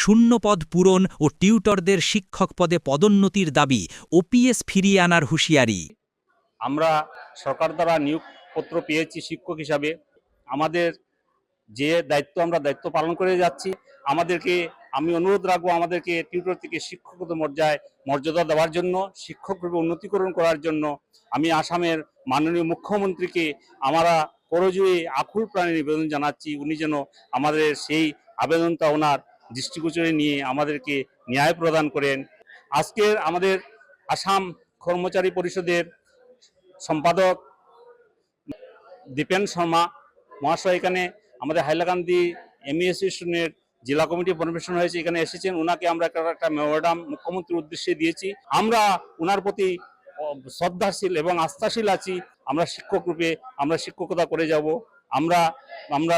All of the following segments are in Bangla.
শূন্যপদ পূরণ ও টিউটরদের শিক্ষক পদে পদোন্নতির দাবি ওপিএস ফিরিয়ে আনার হুঁশিয়ারি। আমরা সরকার দ্বারা নিয়োগপত্র পেয়েছি শিক্ষক হিসাবে। আমাদের যে দায়িত্ব আমরা দায়িত্ব পালন করে যাচ্ছি, আমাদেরকে আমি অনুরোধ রাখব আমাদেরকে টিউটর থেকে শিক্ষকতা মর্যায়, মর্যাদা দেওয়ার জন্য, শিক্ষক রূপে উন্নতিকরণ করার জন্য। আমি আসামের মাননীয় মুখ্যমন্ত্রীকে আমরা করজুয়ে আকুল প্রাণী নিবেদন জানাচ্ছি। উনি যেন আমাদের সেই আবেদনটা ওনার দৃষ্টিগোচরে নিয়ে আমাদেরকে ন্যায় প্রদান করেন। আজকের আমাদের আসাম কর্মচারী পরিষদের সম্পাদক দীপেন শর্মা, মহাশয় এখানে আমাদের হাইলাকান্দি এমইএসিশনের জেলা কমিটি পরিবেশন হয়েছে, এখানে এসেছেন। ওনাকে আমরা একটা মেমোরান্ডাম মুখ্যমন্ত্রীর উদ্দেশ্যে দিয়েছি। আমরা ওনার প্রতি শ্রদ্ধাশীল এবং আস্থাশীল আছি। আমরা শিক্ষক রূপে আমরা শিক্ষকতা করে যাব। আমরা আমরা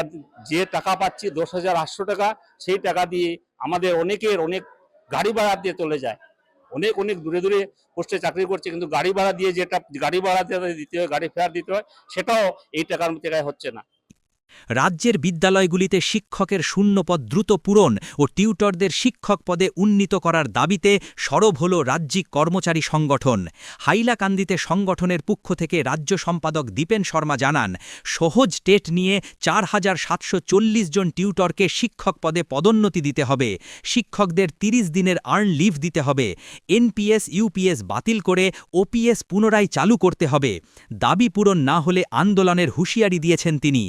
যে টাকা পাচ্ছি দশ হাজার আটশো টাকা, সেই টাকা দিয়ে আমাদের অনেকের অনেক গাড়ি ভাড়া দিয়ে চলে যায়। অনেক অনেক দূরে দূরে পোস্টে চাকরি করছে, কিন্তু গাড়ি ভাড়া দিয়ে যেটা, গাড়ি ভাড়া দিতে হয়, গাড়ি ফেয়ার দিতে হয়, সেটাও এই টাকার জায়গায় হচ্ছে না। রাজ্যের বিদ্যালয়গুলিতে শিক্ষকের শূন্যপদ দ্রুত পূরণ ও টিউটরদের শিক্ষক পদে উন্নীত করার দাবিতে সরব হল রাজ্যিক কর্মচারী সংগঠন। হাইলাকান্দিতে সংগঠনের পক্ষ থেকে রাজ্য সম্পাদক দীপেন শর্মা জানান, সহজ টেট নিয়ে চার হাজার সাতশো চল্লিশ জন টিউটরকে শিক্ষক পদে পদোন্নতি দিতে হবে। শিক্ষকদের ৩০ দিনের আর্ন লিভ দিতে হবে। এনপিএস, ইউপিএস বাতিল করে ওপিএস পুনরায় চালু করতে হবে। দাবি পূরণ না হলে আন্দোলনের হুঁশিয়ারি দিয়েছেন তিনি।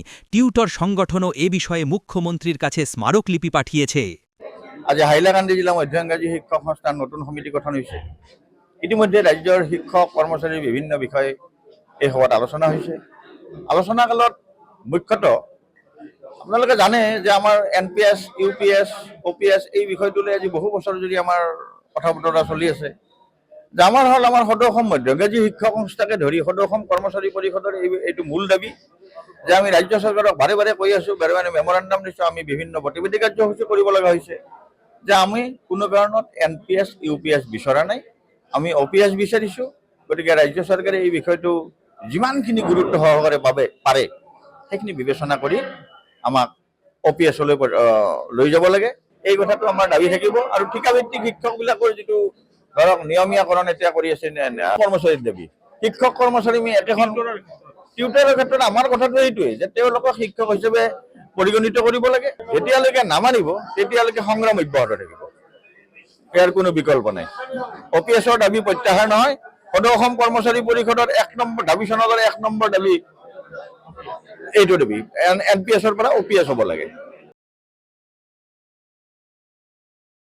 টিউটর সংগঠনও এ বিষয়ে মুখ্যমন্ত্রীর কাছে স্মারকলিপি পাঠিয়েছে। আজি হাইলাকান্দি জিলা মধ্যংগাজী শিক্ষক সংস্থাৰ নতুন সমিতি গঠন হৈছে। ইতিমধ্যে ৰাজ্যৰ শিক্ষক কৰ্মচাৰীৰ বিভিন্ন বিষয়ে এই সভাত আলোচনা হৈছে। আলোচনা কালত মুখ্যতঃ আপোনালোকে জানে যে আমাৰ N P S, U P S, O' P S এই বিষয়টোলৈ আজি বহু বছৰ যদি আমাৰ কথা বতৰা চলি আছে। যে আমাৰ হ'ল আমাৰ সদৌ অসম মধ্যংগাজী শিক্ষক সংস্থাকে ধৰি সদৌ অসম কৰ্মচাৰী পৰিষদৰ এই এইটো মূল দাবি। যে আমি ৰাজ্য চৰকাৰক বাৰে বাৰে কৈ আছোঁ বাৰে বাৰে মেমৰেণ্ডাম দিছোঁ, আমি বিভিন্ন গতিবিধি কাৰ্যসূচী কৰিব লগা হৈছে। যে আমি কোনো কাৰণত N P S, U P S বিচৰা নাই, আমি অ' পি এছ বিচাৰিছোঁ, গতিকে ৰাজ্য চৰকাৰে এই বিষয়টো যিমানখিনি গুৰুত্ব সহকাৰে পাবে, পাৰে, সেইখিনি বিবেচনা কৰি আমাক অ' পি এছলৈ লৈ যাব লাগে। এই কথাটো আমাৰ দাবি থাকিব আৰু ঠিকাভিত্তিক শিক্ষকবিলাকৰ যিটো ধৰক নিয়মীয়াকৰণ এতিয়া কৰি আছে কৰ্মচাৰীৰ দাবি, শিক্ষক কৰ্মচাৰী আমি একেখন টিউটাৰৰ ক্ষেত্ৰত আমাৰ কথাটো এইটোৱে যে তেওঁলোকক শিক্ষক হিচাপে পৰিগণিত কৰিব লাগে। যেতিয়ালৈকে নামানিব, তেতিয়ালৈকে সংগ্ৰাম অব্যাহত থাকিব। ইয়াৰ কোনো বিকল্প নাই। অ পি এছৰ দাবি প্ৰত্যাহাৰ নহয়। সদৌ অসম কৰ্মচাৰী পৰিষদৰ এক নম্বৰ, দাবি চনদৰ এক নম্বৰ দাবি এইটো দাবি। এন পি এছৰ পৰা অ পি এছ হ'ব লাগে।